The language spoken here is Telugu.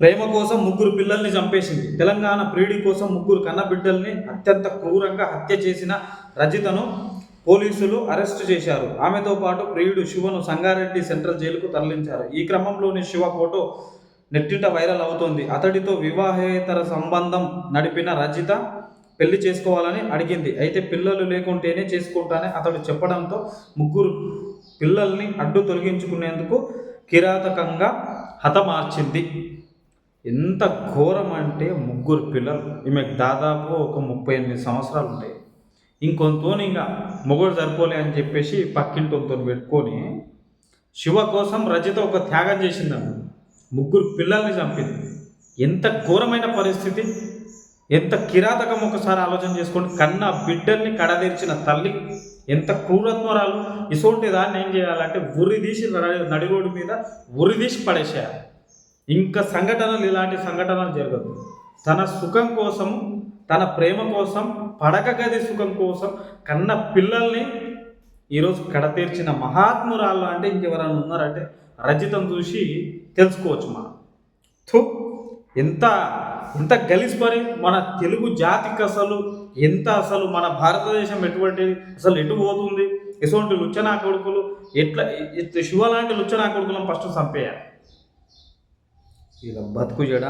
ప్రేమ కోసం ముగ్గురు పిల్లల్ని చంపేసింది. తెలంగాణ ప్రీడి కోసం ముగ్గురు కన్నబిడ్డల్ని అత్యంత క్రూరంగా హత్య చేసిన రజితను పోలీసులు అరెస్టు చేశారు. ఆమెతో పాటు ప్రియుడు శివను సంగారెడ్డి సెంట్రల్ జైలుకు తరలించారు. ఈ క్రమంలోని శివ ఫోటో నెట్టింట వైరల్ అవుతోంది. అతడితో వివాహేతర సంబంధం నడిపిన రజిత పెళ్ళి చేసుకోవాలని అడిగింది. అయితే పిల్లలు లేకుంటేనే చేసుకుంటానని అతడు చెప్పడంతో ముగ్గురు పిల్లల్ని అడ్డు తొలగించుకునేందుకు కిరాతకంగా హతమార్చింది. ఎంత ఘోరం అంటే ముగ్గురు పిల్లలు. ఈమెకు దాదాపు ఒక ముప్పై ఎనిమిది సంవత్సరాలు ఉంటాయి. ఇంకొంతో ఇంకా మొగుడు సరిపోలే అని చెప్పేసి పక్కింటితో పెట్టుకొని శివ కోసం రజిత ఒక త్యాగం చేసిందన్న ముగ్గురు పిల్లల్ని చంపింది. ఎంత ఘోరమైన పరిస్థితి. ఎంత కిరాతకం ఒకసారి ఆలోచన చేసుకోండి కన్న బిడ్డల్ని కడదీర్చిన తల్లి. ఎంత క్రూరత్వరాలు. ఇసోంటి దాన్ని ఏం చేయాలంటే ఉరి తీసి నడి- నడి రోడ్డు మీద ఉరి తీసి పడేసేయాలి. ఇంకా సంఘటనలు ఇలాంటి సంఘటనలు జరగదు. తన సుఖం కోసం తన ప్రేమ కోసం పడక గది సుఖం కోసం కన్న పిల్లల్ని ఈరోజు కడతీర్చిన మహాత్మురాళ్ళు అంటే ఇంకెవరైనా ఉన్నారంటే రజితం చూసి తెలుసుకోవచ్చు మనం. థు ఎంత ఎంత గలీజ్ పని మన తెలుగు జాతికి అసలు ఎంత అసలు మన భారతదేశం ఎటువంటి అసలు ఎటు పోతుంది? ఎటువంటి లుచ్చనా కొడుకులు? ఎట్లా శివ లాంటి లుచ్చనా కొడుకులను ఫస్ట్ చంపేయాలి. ఇలా బతుకు జడ